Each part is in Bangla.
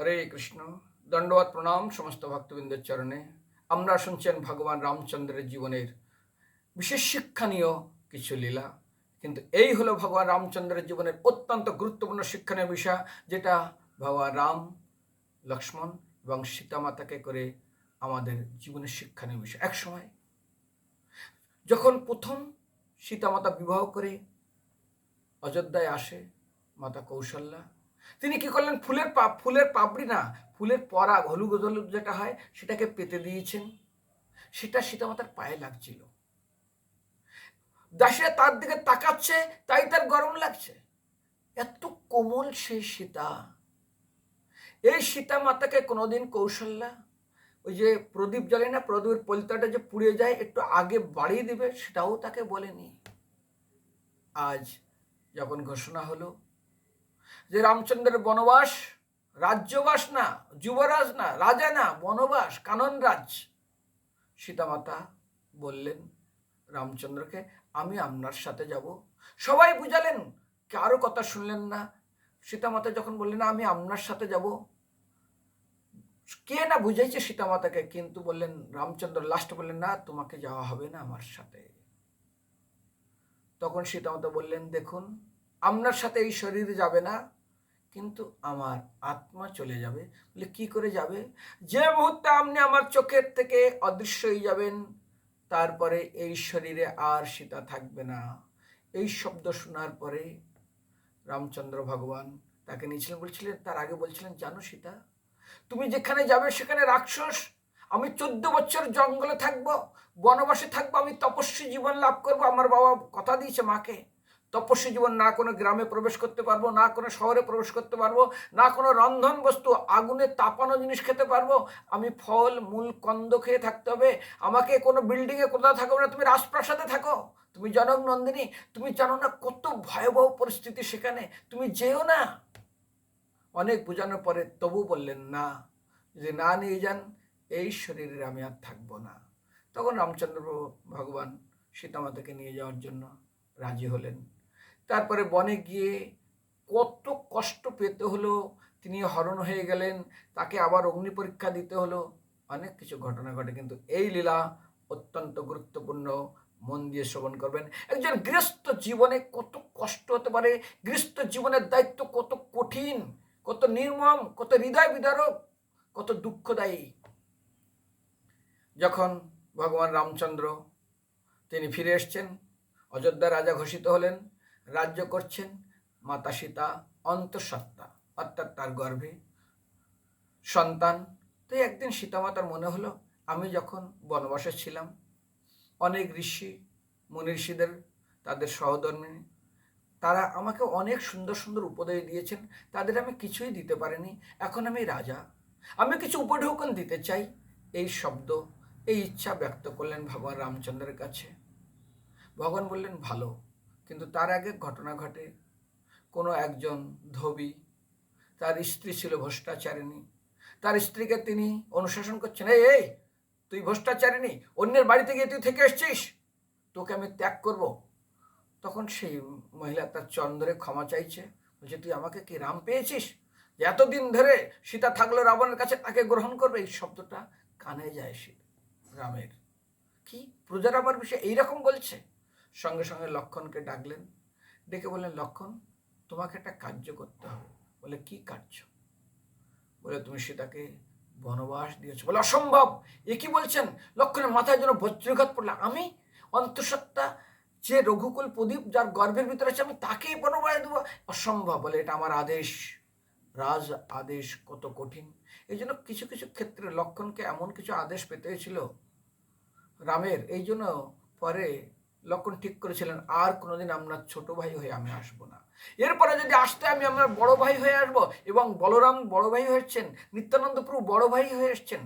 হরে কৃষ্ণ দণ্ডবাদ প্রণাম সমস্ত ভক্তবৃন্দের চরণে। আমরা শুনছেন ভগবান রামচন্দ্রের জীবনের বিশেষ শিক্ষণীয় কিছু লীলা। কিন্তু এই হলো ভগবান রামচন্দ্রের জীবনের অত্যন্ত গুরুত্বপূর্ণ শিক্ষণীয় বিষয়, যেটা ভগবান রাম, লক্ষ্মণ এবং সীতামাতাকে করে আমাদের জীবনের শিক্ষণীয় বিষয়। এক সময় যখন প্রথম সীতামাতা বিবাহ করে অযোধ্যায় আসে, মাতা কৌশল্যা তিনি কি করলেন? ফুলের পা, ফুলের পাপড়ি না, ফুলের পরাগ হলুদ হলুদ যেটা হয়, সেটাকে পেতে দিয়েছেন। সেটা সীতামাতার পায়ে লাগছিল। দাসীরা তার দিকে তাকাচ্ছে, তাই তার গরম লাগছে। এত কোমল সে সীতা। এই সীতা মাতাকে কোনোদিন কৌশল্যা ওই যে প্রদীপ জ্বলে না, প্রদীপের পলিতাটা যে পুড়ে যায়, একটু আগে বাড়িয়ে দিবে, সেটাও তাকে বলেনি। আজ যখন ঘোষণা হলো যে রামচন্দ্রের বনবাস, রাজ্যবাস না, যুবরাজ না, রাজা না, বনবাস, কানন রাজ। সীতামাতা বললেন, রামচন্দ্রকে আমি আপনার সাথে যাব। সবাই বুঝালেন, কারও কথা শুনলেন না। সীতামাতা যখন বললেন, আমি আপনার সাথে যাব। কে না বুঝাইছে সীতামাতাকে, কিন্তু বললেন, রামচন্দ্র লাস্ট বললেন, না, তোমাকে যাওয়া হবে না আমার সাথে। তখন সীতামাতা বললেন, দেখুন, আপনার সাথে এই শরীর যাবে না। কিন্তু আমার আত্মা চলে যাবে। বলে কি করে যাবে? যে মুহূর্তে আপনি আমার চোখের থেকে অদৃশ্য হয়ে যাবেন, তারপরে এই শরীরে আর সীতা থাকবে না। এই শব্দ শোনার পরে রামচন্দ্র ভগবান তাকে নিয়েছিলেন, বলছিলেন, তার আগে বলছিলেন, জানো সীতা, তুমি যেখানে যাবে সেখানে রাক্ষস, আমি চোদ্দ বছর জঙ্গলে থাকব, বনবাসে থাকব, আমি তপস্বী জীবন লাভ করব। আমার বাবা কথা দিয়েছে মাকে। তপস্বী জীবন না কোনো গ্রামে প্রবেশ করতে পারব, না কোনো শহরে প্রবেশ করতে পারব, না কোনো রন্ধন বস্তু আগুনে তাপানো জিনিস খেতে পারব, আমি ফল, মূল, কন্দ খেয়ে থাকতে হবে। আমাকে কোনো বিল্ডিংয়ে কোথাও থাকবে না, তুমি রাজপ্রাসাদে থাকো। তুমি জনক নন্দিনী, তুমি জানো না কত ভয়াবহ পরিস্থিতি সেখানে, তুমি যেও না। অনেক বোঝানোর পরে তবু বললেন, না। যে, না নিয়ে যান, এই শরীরে আমি আর থাকব না। তখন রামচন্দ্র ভগবান সীতামাতাকে নিয়ে যাওয়ার জন্য রাজি হলেন। তারপরে বনে গিয়ে কত কষ্ট পেতে হলো, তিনি হরণ হয়ে গেলেন, তাকে আবার অগ্নি পরীক্ষা দিতে হলো। অনেক কিছু ঘটনা ঘটে, কিন্তু এই লীলা অত্যন্ত গুরুত্বপূর্ণ। মন দিয়ে শ্রবণ করবেন। একজন গৃহস্থ জীবনে কত কষ্ট হতে পারে, গৃহস্থ জীবনের দায়িত্ব কত কঠিন, কত নির্মম, কত হৃদয় বিদারক, কত দুঃখদায়ী। যখন ভগবান রামচন্দ্র তিনি ফিরে এসছেন, অযোধ্যা রাজা ঘোষিত হলেন রাজ্য করছেন মাতা সীতা, অন্তঃসত্ত্বা, অর্থাৎ তার গর্ভে সন্তান। তো একদিন সীতামাতার মনে হলো, আমি যখন বনবাসে ছিলাম, অনেক ঋষি মুনি ঋষিদের তাদের সহধর্মী তারা আমাকে অনেক সুন্দর সুন্দর উপদেশ দিয়েছেন, তাদের আমি কিছুই দিতে পারিনি, এখন আমি রাজা। আমি কিছু উপঢৌকন দিতে চাই, এই শব্দ, এই ইচ্ছা ব্যক্ত করলেন ভগবান রামচন্দ্রের কাছে। ভগবান বললেন, ভালো কিন্তু তার আগে ঘটনা ঘটে। কোনো একজন ধোবি, তার স্ত্রী ছিল ভ্রষ্টাচারিণী। তার স্ত্রীকে তিনি অনুশাসন করছেন, এই এই, তুই ভ্রষ্টাচারিণী, অন্যের বাড়িতে গিয়ে তুই থেকে এসছিস? তোকে আমি ত্যাগ করব। তখন সেই মহিলা তার চন্দ্রে ক্ষমা চাইছে, বলছে, তুই আমাকে কি রাম পেয়েছিস? এতদিন ধরে সীতা থাকলে রাবণের কাছে তাকে গ্রহণ করবে? এই শব্দটা কানে যায় সে রামের। কি? প্রজার আমার বিষয়ে এইরকম বলছে? সঙ্গে সঙ্গে লক্ষণকে ডাকলেন। ডেকে বললেন, লক্ষণ, তোমাকে একটা কার্য করতে হবে। বলে, কি কার্য? বলে, তুমি সীতাকে বনবাস দিয়েছ। বলে, অসম্ভব! এ কি বলছেন? লক্ষণের মাথায় যেন বজ্রঘাত পড়ল। আমি অন্তঃসত্ত্বা যে রঘুকুল প্রদীপ যার গর্ভের ভিতরে আছে, আমি তাকেই বনবাস দেবো। অসম্ভব! বলে, এটা আমার আদেশ। রাজ আদেশ কত কঠিন। এই জন্য কিছু কিছু ক্ষেত্রে লক্ষণকে এমন কিছু আদেশ পেতে হয়েছিল রামের। এই জন্য পরে লক্ষণ ঠিক করেছিলেন, আর কোনোদিন আপনার ছোট ভাই হয়ে আমি আসব না। এরপরে যদি আসতে আমি আপনার বড় ভাই হয়ে আসব এবং বলরাম বড় ভাই হয়েছেন নিত্যানন্দ প্রভু বড় ভাই হয়ে এসছেন,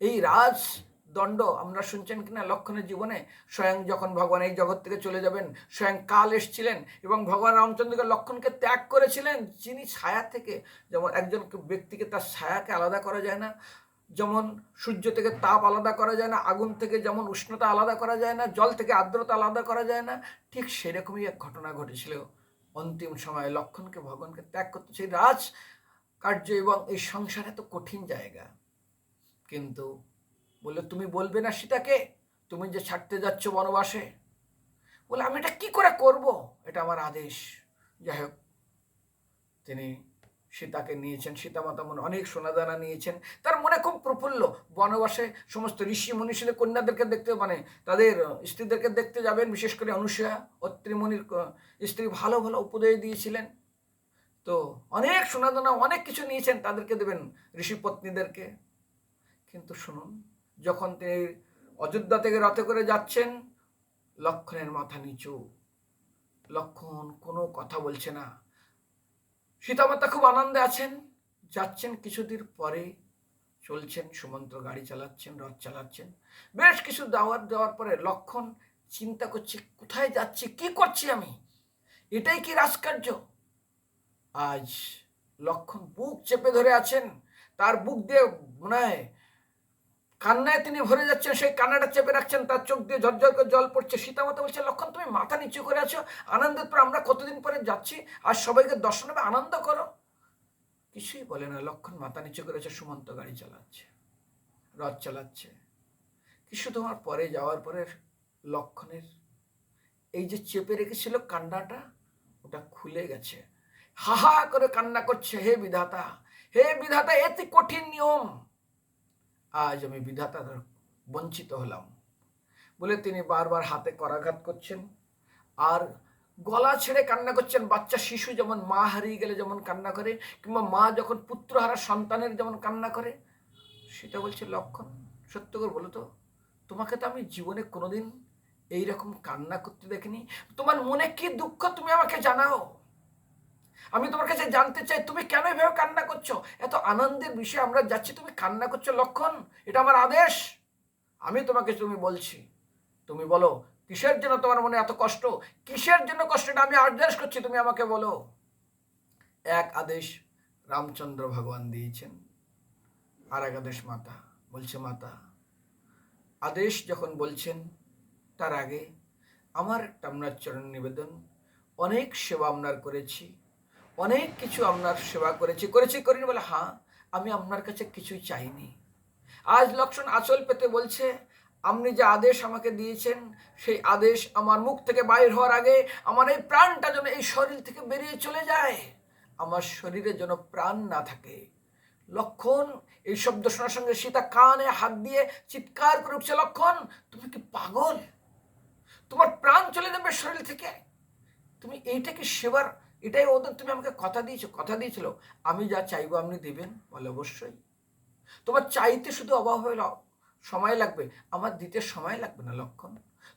এই রাজ দণ্ড আমরা শুনছেন কিনা লক্ষণের জীবনে? স্বয়ং যখন ভগবান এই জগৎ থেকে চলে যাবেন, স্বয়ং কাল এসছিলেন এবং ভগবান রামচন্দ্রকে লক্ষণকে ত্যাগ করেছিলেন, যিনি ছায়া থেকে, যেমন একজন ব্যক্তিকে তার ছায়াকে আলাদা করা যায় না যেমন সূর্য থেকে তাপ আলাদা করা যায় না, আগুন থেকে যেমন উষ্ণতা আলাদা করা যায় না, জল থেকে আর্দ্রতা আলাদা করা যায় না, ঠিক সেরকমই এক ঘটনা ঘটেছিল অন্তিম সময়ে লক্ষণকে, ভগবানকে ত্যাগ করতে। সেই রাজ কার্য এবং এই সংসার এত কঠিন জায়গা। কিন্তু বললে, তুমি বলবে না সীতাকে? তুমি যে ছাড়তে যাচ্ছ বনবাসে? বলে আমি এটা কি করে করব? এটা আমার আদেশ। যাই হোক, তিনি সীতাকে নিয়েছেন সীতামাতা মনে অনেক সোনাদানা নিয়েছেন। তার মনে খুব প্রফুল্ল। বনবাসে সমস্ত ঋষি মনীষীদের কন্যাদেরকে দেখতে মানে তাদের স্ত্রীদেরকে দেখতে যাবেন, বিশেষ করে অনুসূয়া অত্রিমণির স্ত্রী ভালো ভালো উপদেশ দিয়েছিলেন। তো অনেক সোনাদানা, অনেক কিছু নিয়েছেন, তাদেরকে দেবেন ঋষি পত্নীদেরকে। কিন্তু শুনুন, যখন তিনি অযোধ্যা থেকে রথে করে যাচ্ছেন, লক্ষণের মাথা নিচু। লক্ষণ কোনো কথা বলছে না। সীতামাতা খুব আনন্দে আছেন। যাচ্ছেন কিছুদিন পরে। চলছেন, সুমন্ত্র গাড়ি চালাচ্ছেন, রথ চালাচ্ছেন। বেশ কিছু দাওয়াত দেওয়ার পরে লক্ষণ চিন্তা করছে, কোথায় যাচ্ছি, কি করছি আমি? এটাই কি রাজকার্য? আজ লক্ষণ বুক চেপে ধরে আছেন। তার বুক দিয়ে মনে হয় কান্নায় তিনি ভরে যাচ্ছেন, সেই কান্নাটা চেপে রাখছেন, তার চোখ দিয়ে ঝরঝর করে জল পড়ছে। সীতামাতা বলছে লক্ষণ, তুমি মাথা নিচু করে আছো, আনন্দের পর আমরা কতদিন পরে যাচ্ছি? আর সবাইকে দর্শন হবে, আনন্দ করো। কিছুই বলে না, লক্ষণ মাথা নিচু করে করেছে সুমন্ত গাড়ি চালাচ্ছে, রথ চালাচ্ছে। কিছু তোমার পরে যাওয়ার পরে লক্ষণের এই যে চেপে রেখেছিল কান্নাটা, ওটা খুলে গেছে। হাহা করে কান্না করছে, হে বিধাতা হে বিধাতা, এতে কঠিন নিয়ম আজ আমি বিধাতার বঞ্চিত হলাম। বলে তিনি বারবার হাতে করাঘাত করছেন। আর গলা ছেড়ে কান্না করছেন বাচ্চা শিশু যেমন মা হারিয়ে গেলে যেমন কান্না করে, কিংবা মা যখন পুত্র হারা সন্তানের যেমন কান্না করে, সেটা বলছে লক্ষণ। সত্য করে বলো তো, তোমাকে তো আমি জীবনে কোনোদিন এইরকম কান্না করতে দেখিনি। তোমার মনে কি দুঃখ তুমি আমাকে জানাও? আমি তোমার কাছে জানতে চাই, তুমি কেন এভাবে কান্না করছ? এত আনন্দের বিষয়ে আমরা যাচ্ছি, তুমি কান্না করছ লক্ষণ? এটা আমার আদেশ। আমি তোমাকে তুমি বলছি, তুমি বলো, কিসের জন্য তোমার মনে এত কষ্ট? কিসের জন্য কষ্টটা আমি আদেশ করছি, তুমি আমাকে বলো। এক আদেশ রামচন্দ্র ভগবান দিয়েছেন আর এক আদেশ মাতা, বলছে, মাতা, আদেশ যখন বলছেন, তার আগে আমার আপনার চরণ নিবেদন, অনেক সেবা আপনার করেছি অনেক কিছু আপনার সেবা করেছি করেছি করিনি বলে হ্যাঁ আমি আপনার কাছে কিছুই চাইনি। আজ লক্ষণ আচল পেতে বলছে, আপনি যে আদেশ আমাকে দিয়েছেন, সেই আদেশ আমার মুখ থেকে বাইর হওয়ার আগে আমার এই প্রাণটা যেন এই শরীর থেকে বেরিয়ে চলে যায়, আমার শরীরে যেন প্রাণ না থাকে। লক্ষণ, এই শব্দ শোনার সঙ্গে সীতা কানে হাত দিয়ে চিৎকার করে উঠছে, লক্ষণ, তুমি কি পাগল? তোমার প্রাণ চলে যাবে শরীর থেকে? তুমি এইটা কি সেবার এটাই ওদের, তুমি আমাকে কথা দিয়েছ, কথা দিয়েছিল। আমি যা চাইব আপনি দেবেন, বলে অবশ্যই। তোমার চাইতে শুধু অভাব হয়ে সময় লাগবে। আমার দিতে সময় লাগবে না, লক্ষণ।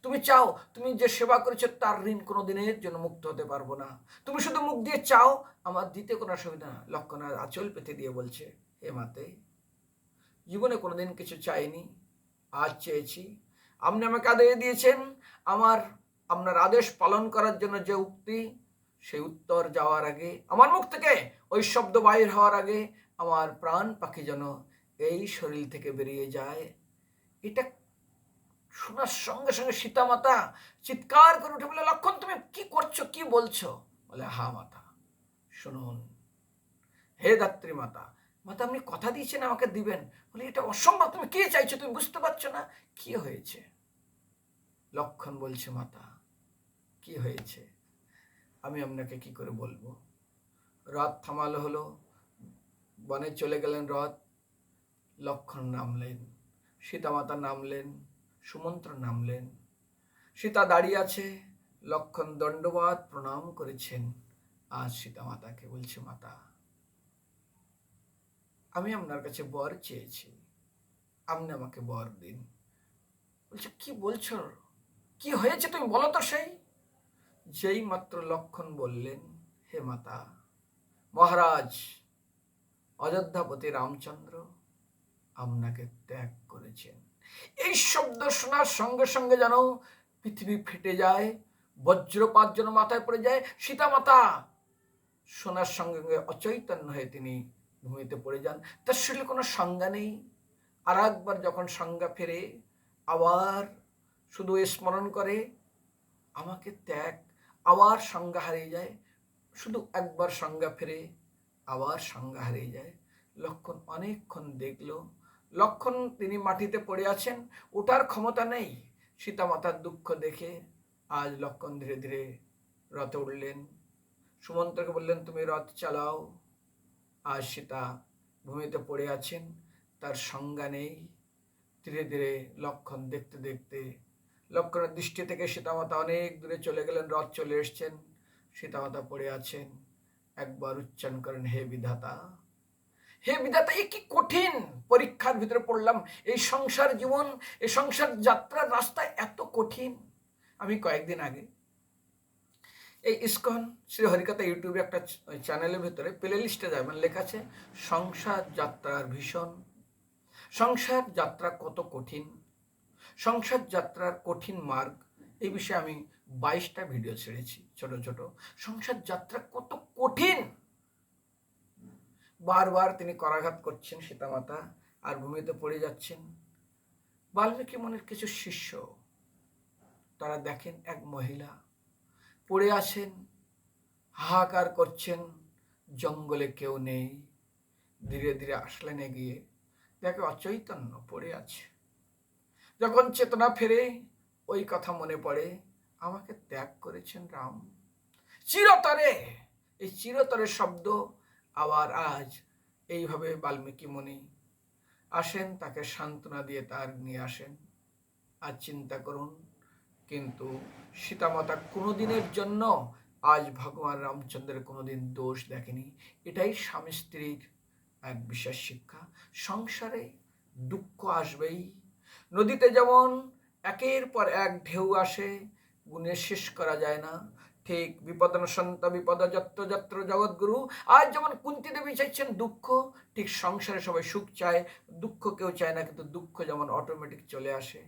তুমি চাও, তুমি যে সেবা করেছ তার ঋণ কোনো দিনের জন্য মুক্ত হতে পারব না। তুমি শুধু মুখ দিয়ে চাও, আমার দিতে কোনো অসুবিধা না, লক্ষণ আর আঁচল পেতে দিয়ে বলছে, হে মাতে, জীবনে কোনোদিন কিছু চাইনি, আজ চেয়েছি। আপনি আমাকে আদেশ দিয়েছেন, আমার, আপনার আদেশ পালন করার জন্য যে উক্তি সেই উত্তর যাওয়ার আগে, আমার মুখ থেকে ওই শব্দ বাইর হওয়ার আগে আমার প্রাণ পাখি যেন এই শরীর থেকে বেরিয়ে যায়। এটা শোনার সঙ্গে সঙ্গে সীতা মাতা চিৎকার করে উঠে বলে, লক্ষণ, তুমি কি করছ? কি বলছো? বলে, হা মাতা, শুনুন। হে দাত্রী মাতা মাতা, আপনি কথা দিয়েছেন, আমাকে দিবেন। বলে, এটা অসম্ভব, তুমি কে চাইছো? তুমি বুঝতে পারছ না? কি হয়েছে? লক্ষণ বলছে, মাতা, কি হয়েছে? আমি আপনাকে কি করে বলব? রথ থামালো হলো, বনে চলে গেলেন রথ, লক্ষণ নামলেন, সীতামাতা নামলেন, সুমন্ত্র নামলেন। সীতা দাঁড়িয়ে আছে, লক্ষণ দণ্ডবাদ প্রণাম করেছেন, আজ সীতামাতাকে বলছে, মাতা, আমি আপনার কাছে বর চেয়েছি, আপনি আমাকে বর দিন। বলছে, কি বলছো? কি হয়েছে তুমি বলো তো সেই? যেই মাত্র লক্ষণ বললেন, হে মাতা, মহারাজ, অযোধ্যাপতি রামচন্দ্র আপনাকে ত্যাগ করেছেন। এই শব্দ শোনার সঙ্গে সঙ্গে যেন পৃথিবী ফেটে যায়, বজ্রপাত যেন মাথায় পড়ে যায়, সীতা মাতা, শোনার সঙ্গে সঙ্গে অচৈতন্য হয়ে তিনি ভূমিতে পড়ে যান। তার শরীরে কোনো সংজ্ঞা নেই। আর একবার যখন সংজ্ঞা ফেরে, আবার শুধু স্মরণ করে, আমাকে ত্যাগ আবার সংজ্ঞা হারিয়ে যায়। শুধু একবার সংজ্ঞা ফেরে, আবার সংজ্ঞা হারিয়ে যায়। লক্ষণ অনেকক্ষণ দেখল। লক্ষণ তিনি মাটিতে পড়ে আছেন, ওঠার ক্ষমতা নেই। সীতামাতার দুঃখ দেখে আজ লক্ষণ ধীরে ধীরে রথে উঠলেন। সুমন্ত্রকে বললেন, তুমি রথ চালাও। আজ সীতা ভূমিতে পড়ে আছেন, তার সংজ্ঞা নেই। ধীরে ধীরে লক্ষণ দেখতে দেখতে লক্ষণের দৃষ্টি থেকে সীতামাতা অনেক দূরে চলে গেলেন, রথ চলে এসছেন। সীতামাতা পড়ে আছেন। একবার উচ্চারণ করেন, হে বিধাতা। হে বিধাতা, এ কি কঠিন পরীক্ষার ভিতরে পড়লাম। এই সংসার জীবন, এই সংসার যাত্রার রাস্তা এত কঠিন। আমি কয়েকদিন আগে এই ইস্কন শ্রী হরিকথা ইউটিউবে একটা চ্যানেলের ভিতরে প্লে লিস্টে যায় মানে লেখা আছে, সংসার যাত্রার ভীষণ। সংসার যাত্রা কত কঠিন। সংসার যাত্রার কঠিন মার্গ, এই বিষয়ে আমি বাইশটা ভিডিও ছেড়েছি, ছোট ছোট। সংসার যাত্রা কত কঠিন। বারবার তিনি করাঘাত করছেন সীতামাতা, আর ভূমিতে পড়ে যাচ্ছেন। বাল্মীকি মনের কিছু শিষ্য, তারা দেখেন এক মহিলা পড়ে আছেন, হাহাকার করছেন, জঙ্গলে কেউ নেই। ধীরে ধীরে আসলেন এগিয়ে। দেখে অচৈতন্য পড়ে আছে। যখন চেতনা ফেরে, ওই কথা মনে পড়ে, আমাকে ত্যাগ করেছেন রাম। চিরতরে, এই চিরতরে শব্দ আবার আজ এইভাবে বাল্মীকি মুনি আসেন, তাকে সান্ত্বনা দিয়ে তার নিয়ে আসেন। আর চিন্তা করুন, কিন্তু সীতামাতা কোনোদিনের জন্য আজ ভগবান রামচন্দ্রের কোনোদিন দোষ দেখেনি। এটাই স্বামী স্ত্রীর এক বিশেষ শিক্ষা। সংসারে দুঃখ আসবেই। নদীতে যেমন একের পর এক ঢেউ আসে, গুণে শেষ করা যায় না। ঠিক বিপদনসন্ত বিপদ যত্র যত্র জগৎগুরু। আজ যেমন কুন্তি দেবী চাইছেন দুঃখ, ঠিক সংসারে সবাই সুখ চায়। দুঃখ কেউ চায় না, কিন্তু দুঃখ যেমন অটোমেটিক চলে আসে।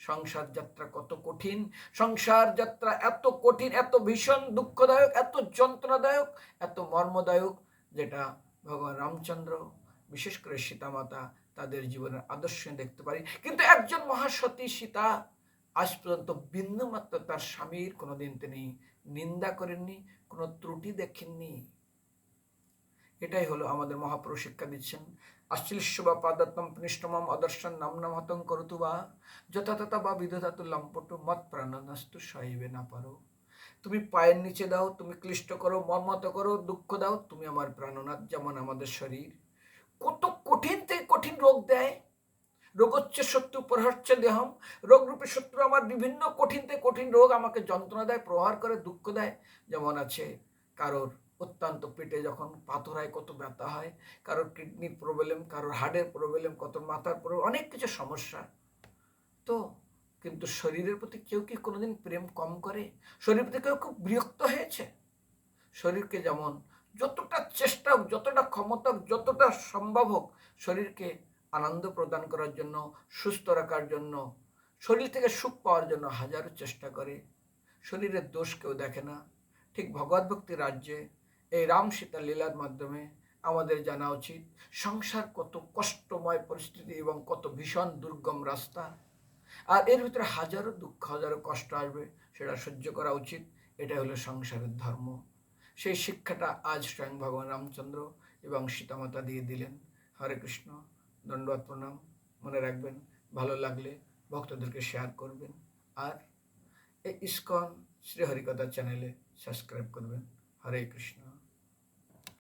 সংসার যাত্রা কত কঠিন, সংসার যাত্রা এত কঠিন, এত ভীষণ দুঃখদায়ক, এত যন্ত্রণাদায়ক, এত মর্মদায়ক, যেটা ভগবান রামচন্দ্র, বিশেষ করে সীতামাতা তাদের জীবনের আদর্শ দেখতে পারি। কিন্তু একজন মহাসতী সীতা আজ পর্যন্ত বিন্দুমাত্র তার স্বামীর কোনোদিন তিনি নিন্দা করেননি, কোনো ত্রুটি দেখেননি। এটাই হলো আমাদের মহাপুরুষ শিক্ষা দিচ্ছেন। আশ্লিষ্য বা পাদাত্তম পৃষ্ঠমম অদর্শন নাম নাম হতং করতু বা যথাতথা বা বিধধাতু লম্পটু মত প্রাণনাস্তু সহিবে না পারো। তুমি পায়ের নিচে দাও, তুমি ক্লিষ্ট করো মর্মত করো, দুঃখ দাও, তুমি আমার প্রাণনাথ যেমন আমাদের শরীর। কত কঠিন থেকে কঠিন রোগ দেয়? রোগ হচ্ছে শত্রু প্রহচ্ছে দেহম। রোগরূপী শত্রু আমার বিভিন্ন কঠিন থেকে কঠিন রোগ আমাকে যন্ত্রণা দেয়, প্রহার করে, দুঃখ দেয়। যেমন আছে কারোর অত্যন্ত পেটে যখন পাথর হয় কত ব্যথা হয়, কারোর কিডনির প্রবলেম কারোর হার্টের প্রবলেম কত মাথার প্রবলেম অনেক কিছু সমস্যা। তো কিন্তু শরীরের প্রতি কেউ কি কোনোদিন প্রেম কম করে? শরীরের প্রতি কেউ খুব বিরক্ত হয়েছে? শরীরকে যেমন যতটা চেষ্টা হোক, যতটা ক্ষমতা হোক, যতটা সম্ভব হোক, শরীরকে আনন্দ প্রদান করার জন্য, সুস্থ রাখার জন্য, শরীর থেকে সুখ পাওয়ার জন্য হাজারো চেষ্টা করে। শরীরের দোষ কেউ দেখে না। ঠিক ভগবত ভক্তি রাজ্যে এই রাম সীতা লীলার মাধ্যমে আমাদের জানা উচিত, সংসার কত কষ্টময় পরিস্থিতি এবং কত ভীষণ দুর্গম রাস্তা। আর এর ভিতরে হাজারো দুঃখ, হাজারো কষ্ট আসবে, সেটা সহ্য করা উচিত। এটা হলো সংসারের ধর্ম। সেই শিক্ষাটা আজ স্বয়ং ভগবান রামচন্দ্র এবং সীতামাতা দিয়ে দিলেন। হরে কৃষ্ণ দণ্ডবাদ প্রণাম। মনে রাখবেন, ভালো লাগলে ভক্তদেরকে শেয়ার করবেন আর এই ইস্কন শ্রীহরিকথা চ্যানেলে সাবস্ক্রাইব করবেন। হরে কৃষ্ণ।